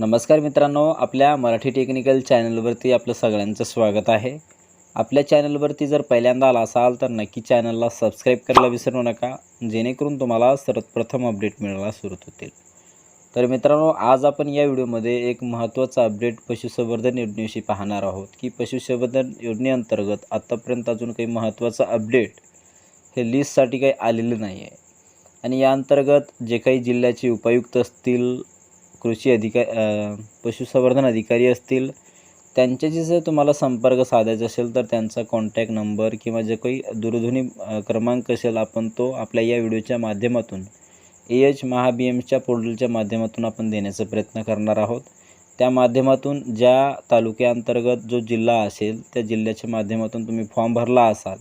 नमस्कार मित्रांनो आपल्या मराठी टेक्निकल चॅनलवरती आपलं सगळ्यांचं स्वागत आहे. आपल्या चॅनलवरती जर पहिल्यांदा आला असाल तर नक्की चॅनलला सबस्क्राईब करायला विसरू नका जेणेकरून तुम्हाला सर्वप्रथम अपडेट मिळायला सुरुवात होतील. तर मित्रांनो आज आपण या व्हिडिओमध्ये एक महत्त्वाचा अपडेट पशुसंवर्धन योजनेविषयी पाहणार आहोत की पशुसंवर्धन योजनेअंतर्गत आत्तापर्यंत अजून काही महत्त्वाचं अपडेट हे लिस्टसाठी काही आलेलं नाही आहे आणि या अंतर्गत जे काही जिल्ह्याचे उपायुक्त असतील कृषी अधिका पशुसंवर्धन अधिकारी असतील त्यांच्याशी जर तुम्हाला संपर्क साधायचा असेल तर त्यांचा कॉन्टॅक्ट नंबर किंवा जे काही दूरध्वनी क्रमांक असेल आपण तो आपल्या या व्हिडिओच्या माध्यमातून ए एच महा बी एमच्या पोर्टलच्या माध्यमातून आपण देण्याचा प्रयत्न करणार आहोत. त्या माध्यमातून ज्या तालुक्याअंतर्गत जो जिल्हा असेल त्या जिल्ह्याच्या माध्यमातून तुम्ही फॉर्म भरला असाल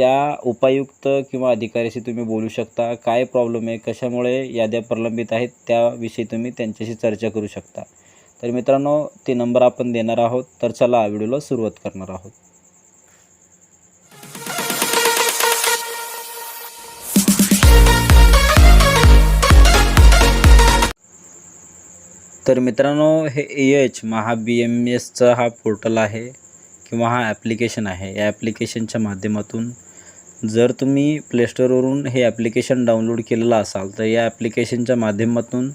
त्या उपायुक्त किंवा अधिकाऱ्याशी तुम्ही बोलू शकता काय प्रॉब्लेम आहे कशामुळे याद्या प्रलंबित आहेत त्याविषयी तुम्ही त्यांच्याशी चर्चा करू शकता. तर मित्रांनो ते नंबर आपण देणार आहोत. तर चला व्हिडिओला सुरुवात करणार आहोत. तर मित्रांनो हे ए एच महा बी एम एसचा हा पोर्टल आहे किंवा हा ॲप्लिकेशन आहे. या ॲप्लिकेशनच्या माध्यमातून जर तुम्ही प्लेस्टोरवरून हे ॲप्लिकेशन डाउनलोड केलेलं असाल तर या ॲप्लिकेशनच्या माध्यमातून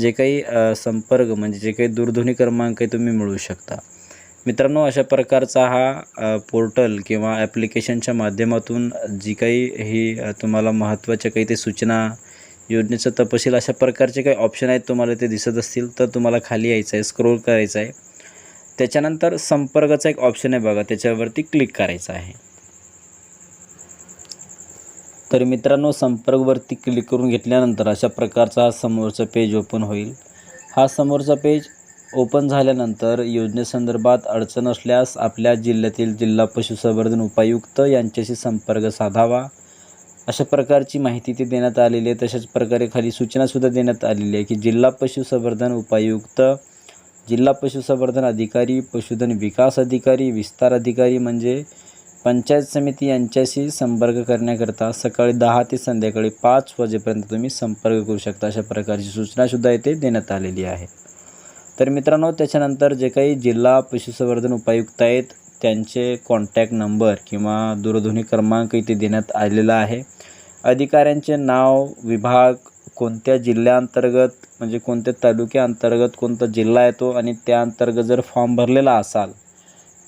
जे काही संपर्क म्हणजे जे काही दूरध्वनी क्रमांक आहे तुम्ही मिळवू शकता. मित्रांनो अशा प्रकारचा हा पोर्टल किंवा ॲप्लिकेशनच्या माध्यमातून जी काही ही तुम्हाला महत्त्वाच्या काही ते सूचना योजनेचा तपशील अशा प्रकारचे काही ऑप्शन आहेत तुम्हाला ते दिसत असतील तर तुम्हाला खाली यायचं आहे स्क्रोल करायचं आहे. त्याच्यानंतर संपर्काचा एक ऑप्शन आहे बघा त्याच्यावरती क्लिक करायचं आहे. तर मित्रांनो संपर्कवरती क्लिक करून घेतल्यानंतर अशा प्रकारचा हा समोरचा पेज ओपन होईल. हा समोरचा पेज ओपन झाल्यानंतर योजनेसंदर्भात अडचण असल्यास आपल्या जिल्ह्यातील जिल्हा पशुसंवर्धन उपायुक्त यांच्याशी संपर्क साधावा. अशा प्रकारची माहिती ती देण्यात आलेली आहे. तशाच प्रकारे खाली सूचनासुद्धा देण्यात आलेली आहे की जिल्हा पशुसंवर्धन उपायुक्त जिल्हा पशुसंवर्धन अधिकारी पशुधन विकास अधिकारी विस्तार अधिकारी म्हणजे पंचायत समिती यांच्याशी संपर्क करण्याकरता सकाळी दहा ते संध्याकाळी पाच वाजेपर्यंत तुम्ही संपर्क करू शकता अशा प्रकारची सूचनासुद्धा इथे देण्यात आलेली आहे. तर मित्रांनो त्याच्यानंतर जे काही जिल्हा पशुसंवर्धन उपायुक्त आहेत त्यांचे कॉन्टॅक्ट नंबर किंवा दूरध्वनी क्रमांक इथे देण्यात आलेला आहे. अधिकाऱ्यांचे नाव विभाग कोणत्या जिल्ह्याअंतर्गत म्हणजे कोणत्या तालुक्याअंतर्गत कोणता जिल्हा येतो आणि त्या अंतर्गत जर फॉर्म भरलेला असाल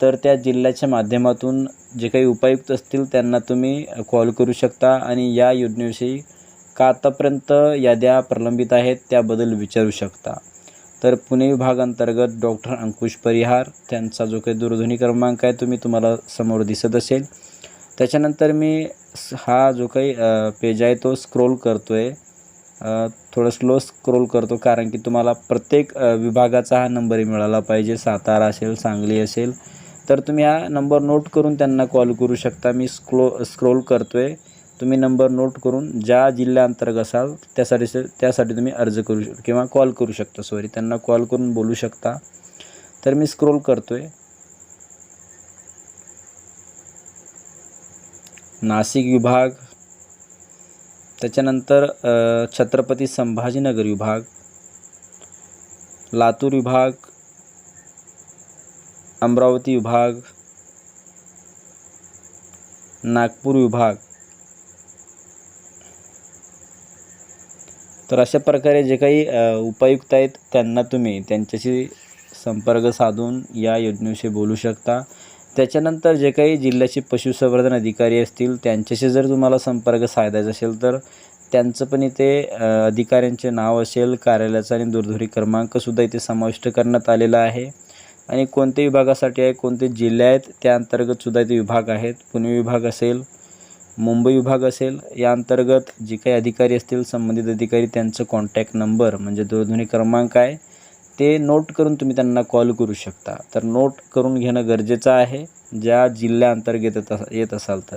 तर त्या जिल्ह्याच्या माध्यमातून जे काही उपायुक्त असतील त्यांना तुम्ही कॉल करू शकता आणि या योजनेविषयी का आतापर्यंत याद्या प्रलंबित आहेत त्याबद्दल विचारू शकता. तर पुणे विभाग अंतर्गत डॉक्टर अंकुश परिहार त्यांचा जो काही दूरध्वनी क्रमांक आहे तुम्ही तुम्हाला समोर दिसत असेल. त्याच्यानंतर मी हा जो काही पेज आहे तो स्क्रोल करतो आहे थोडं स्लो स्क्रोल करतो कारण की तुम्हाला प्रत्येक विभागाचा हा नंबर मिळाला पाहिजे. सातारा असेल सांगली असेल तर तुम्ही हा नंबर नोट करून त्यांना कॉल करू शकता. मी स्क्रो स्क्रोल करतो आहे तुम्ही नंबर नोट करून ज्या जिल्ह्याअंतर्गत असाल त्यासाठी त्यासाठी तुम्ही अर्ज करू शक किंवा कॉल करू शकता. सॉरी त्यांना कॉल करून बोलू शकता. तर मी स्क्रोल करतो आहे नाशिक विभाग. त्याच्यानंतर छत्रपती संभाजीनगर विभाग. लातूर विभाग. अमरावती विभाग नागपूर विभाग. तर अशा प्रकारे जे काही उपायुक्त आहेत त्यांना तुम्ही त्यांच्याशी संपर्क साधून या योजनेविषयी बोलू शकता. त्याच्यानंतर जे काही जिल्ह्याचे पशुसंवर्धन अधिकारी असतील त्यांच्याशी जर तुम्हाला संपर्क साधायचा असेल तर त्यांचं पण इथे अधिकाऱ्यांचे नाव असेल कार्यालयाचा आणि दूरध्वनी क्रमांकसुद्धा इथे समाविष्ट करण्यात आलेला आहे. आणि कोणत्या विभागासाठी आहे कोणते जिल्हे आहेत त्या अंतर्गतसुद्धा इथे विभाग आहेत. पुणे विभाग असेल मुंबई विभाग असेल या अंतर्गत जे काही अधिकारी असतील संबंधित अधिकारी त्यांचं कॉन्टॅक्ट नंबर म्हणजे दूरध्वनी क्रमांक आहे ते नोट करून तुम्ही त्यांना कॉल करू शकता. तर नोट करून घेणं गरजेचं आहे ज्या जिल्ह्याअंतर्गत येत येत असाल तर.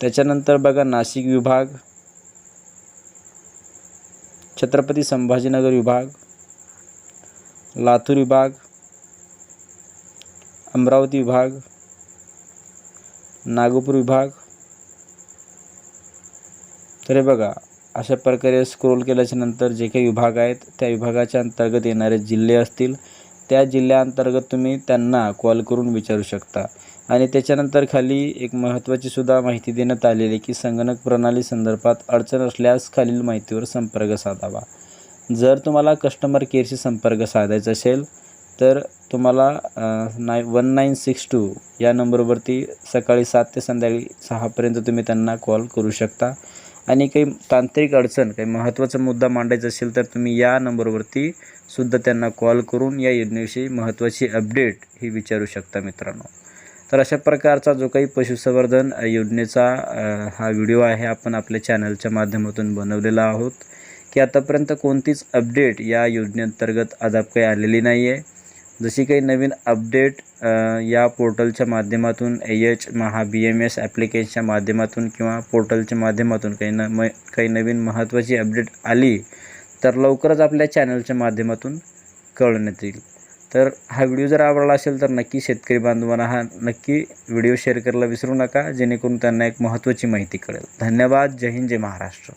त्याच्यानंतर बघा नाशिक विभाग छत्रपती संभाजीनगर विभाग लातूर विभाग अमरावती विभाग नागपूर विभाग. तर हे बघा अशा प्रकारे स्क्रोल केल्याच्यानंतर जे काही विभाग आहेत त्या विभागाच्या अंतर्गत येणारे जिल्हे असतील त्या जिल्ह्याअंतर्गत तुम्ही त्यांना कॉल करून विचारू शकता. आणि त्याच्यानंतर खाली एक महत्त्वाची सुद्धा माहिती देण्यात आलेली आहे की संगणक प्रणाली संदर्भात अडचण असल्यास खालील माहितीवर संपर्क साधावा. जर तुम्हाला कस्टमर केअरशी संपर्क साधायचा असेल तर तुम्हाला नाय वन नाईन सिक्स टू या नंबरवरती सकाळी सात ते संध्याकाळी सहापर्यंत तुम्ही त्यांना कॉल करू शकता. आणि काही तांत्रिक अडचण काही महत्त्वाचा मुद्दा मांडायचा असेल तर तुम्ही या नंबरवरती सुद्धा त्यांना कॉल करून या योजनेविषयी महत्त्वाची अपडेट ही विचारू शकता मित्रांनो. तर अशा प्रकारचा जो काही पशुसंवर्धन योजनेचा हा व्हिडिओ आहे आपण आपल्या चॅनलच्या माध्यमातून बनवलेला आहोत. की आतापर्यंत कोणतीच अपडेट या योजनेअंतर्गत अद्याप काही आलेली नाही आहे जशी काही नवीन अपडेट या पोर्टलच्या माध्यमातून A H Maha B M S ॲप्लिकेशनच्या माध्यमातून किंवा पोर्टलच्या माध्यमातून काही न म काही नवीन महत्त्वाची अपडेट आली तर लवकरच आपल्या चॅनलच्या माध्यमातून कळवण्यात येईल. तर हा व्हिडिओ जर आवडला असेल तर नक्की शेतकरी बांधवांना हा नक्की व्हिडिओ शेअर करायला विसरू नका जेणेकरून त्यांना एक महत्त्वाची माहिती कळेल. धन्यवाद. जय हिंद जय महाराष्ट्र.